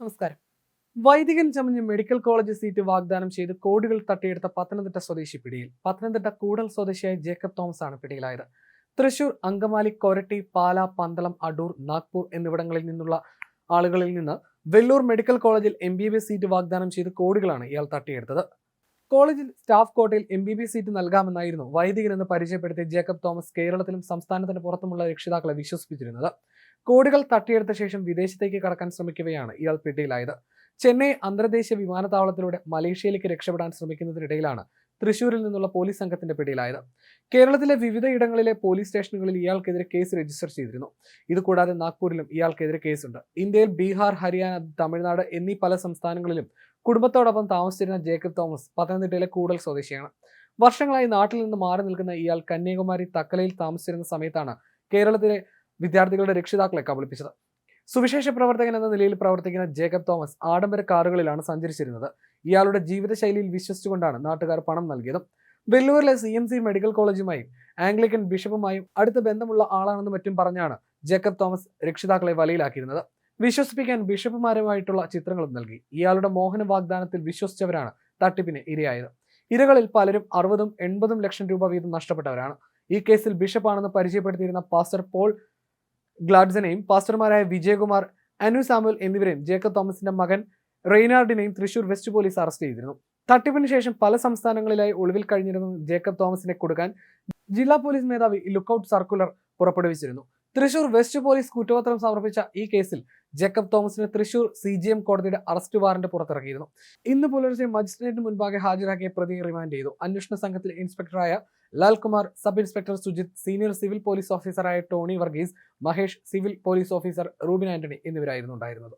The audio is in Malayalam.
നമസ്കാരം. വൈദികൻ ചമഞ്ഞ് മെഡിക്കൽ കോളേജ് സീറ്റ് വാഗ്ദാനം ചെയ്ത് കോടികൾ തട്ടിയെടുത്ത പത്തനംതിട്ട സ്വദേശി പിടിയിൽ. പത്തനംതിട്ട കൂടൽ സ്വദേശിയായ ജേക്കബ് തോമസ് ആണ് പിടിയിലായത്. തൃശൂർ അങ്കമാലി കൊരട്ടി പാല പന്തളം അടൂർ നാഗ്പൂർ എന്നിവിടങ്ങളിൽ നിന്നുള്ള ആളുകളിൽ നിന്ന് വെല്ലൂർ മെഡിക്കൽ കോളേജിൽ എം ബി ബി സീറ്റ് വാഗ്ദാനം ചെയ്ത് കോടികളാണ് ഇയാൾ തട്ടിയെടുത്തത്. കോളേജിൽ സ്റ്റാഫ് കോട്ടയിൽ എം ബി ബി സീറ്റ് നൽകാമെന്നായിരുന്നു വൈദികൻ എന്ന് പരിചയപ്പെടുത്തിയ ജേക്കബ് തോമസ് കേരളത്തിലും സംസ്ഥാനത്തിന് പുറത്തുമുള്ള രക്ഷിതാക്കളെ വിശ്വസിപ്പിച്ചിരുന്നത്. കോടികൾ തട്ടിയെടുത്ത ശേഷം വിദേശത്തേക്ക് കടക്കാൻ ശ്രമിക്കുകയാണ് ഇയാൾ പിടിയിലായത്. ചെന്നൈ അന്തർദേശീയ വിമാനത്താവളത്തിലൂടെ മലേഷ്യയിലേക്ക് രക്ഷപ്പെടാൻ ശ്രമിക്കുന്നതിനിടയിലാണ് തൃശൂരിൽ നിന്നുള്ള പോലീസ് സംഘത്തിന്റെ പിടിയിലായത്. കേരളത്തിലെ വിവിധ ഇടങ്ങളിലെ പോലീസ് സ്റ്റേഷനുകളിൽ ഇയാൾക്കെതിരെ കേസ് രജിസ്റ്റർ ചെയ്തിരുന്നു. ഇതുകൂടാതെ നാഗ്പൂരിലും ഇയാൾക്കെതിരെ കേസുണ്ട്. ഇന്ത്യയിൽ ബീഹാർ ഹരിയാന തമിഴ്നാട് എന്നീ പല സംസ്ഥാനങ്ങളിലും കുടുംബത്തോടൊപ്പം താമസിച്ചിരുന്ന ജേക്കബ് തോമസ് പത്തനംതിട്ടയിലെ കൂടൽ സ്വദേശിയാണ്. വർഷങ്ങളായി നാട്ടിൽ നിന്ന് മാറി നിൽക്കുന്ന ഇയാൾ കന്യാകുമാരി തക്കലയിൽ താമസിച്ചിരുന്ന സമയത്താണ് കേരളത്തിലെ വിദ്യാർത്ഥികളുടെ രക്ഷിതാക്കളെ കബളിപ്പിച്ചത് സുവിശേഷ പ്രവർത്തകൻ എന്ന നിലയിൽ പ്രവർത്തിക്കുന്ന ജേക്കബ് തോമസ് ആഡംബര കാറുകളിലാണ് സഞ്ചരിച്ചിരുന്നത്. ഇയാളുടെ ജീവിതശൈലിയിൽ വിശ്വസിച്ചുകൊണ്ടാണ് നാട്ടുകാർ പണം നൽകിയത്. വെല്ലൂരിലെ സി എം സി മെഡിക്കൽ കോളേജുമായും ആംഗ്ലിക്കൻ ബിഷപ്പുമായും അടുത്ത ബന്ധമുള്ള ആളാണെന്ന് മറ്റും പറഞ്ഞാണ് ജേക്കബ് തോമസ് രക്ഷിതാക്കളെ വലയിലാക്കിയിരുന്നത്. വിശ്വസിപ്പിക്കാൻ ബിഷപ്പുമാരുമായിട്ടുള്ള ചിത്രങ്ങളും നൽകി. ഇയാളുടെ മോഹന വാഗ്ദാനത്തിൽ വിശ്വസിച്ചവരാണ് തട്ടിപ്പിന് ഇരയായത്. ഇരകളിൽ പലരും അറുപതും എൺപതും ലക്ഷം രൂപ വീതം നഷ്ടപ്പെട്ടവരാണ്. ഈ കേസിൽ ബിഷപ്പാണെന്ന് പരിചയപ്പെടുത്തിയിരുന്ന പാസ്റ്റർ പോൾ ഗ്ലാഡ്സനെയും പാസ്റ്റർമാരായ വിജയകുമാർ അനു സാമുൽ എന്നിവരെയും ജേക്കബ് തോമസിന്റെ മകൻ റെയ്നാർഡിനെയും തൃശൂർ വെസ്റ്റ് പോലീസ് അറസ്റ്റ് ചെയ്തിരുന്നു. തട്ടിപ്പിന് ശേഷം പല സംസ്ഥാനങ്ങളിലായി ഒളിവിൽ കഴിഞ്ഞിരുന്ന ജേക്കബ് തോമസിനെ കൊടുക്കാൻ ജില്ലാ പോലീസ് മേധാവി ലുക്കൌട്ട് സർക്കുലർ പുറപ്പെടുവിച്ചിരുന്നു. തൃശൂർ വെസ്റ്റ് പോലീസ് കുറ്റപത്രം സമർപ്പിച്ച ഈ കേസിൽ ജേക്കബ് തോമസിനെ തൃശൂർ സി ജി എം കോടതിയുടെ അറസ്റ്റ് വാറന്റ് പുറത്തിറക്കിയിരുന്നു. ഇന്ന് പുലർച്ചെ മജിസ്ട്രേറ്റിന് മുൻപാകെ ഹാജരാക്കിയ പ്രതി റിമാൻഡ് ചെയ്തു. അന്വേഷണ സംഘത്തിലെ ഇൻസ്പെക്ടറായ Lalkumar sub inspector Sujith senior civil police ഓഫീസറായ Tony Varghese Mahesh civil police officer Rubin Antony എന്നിവരായിരുന്നു ഉണ്ടായിരുന്നത്.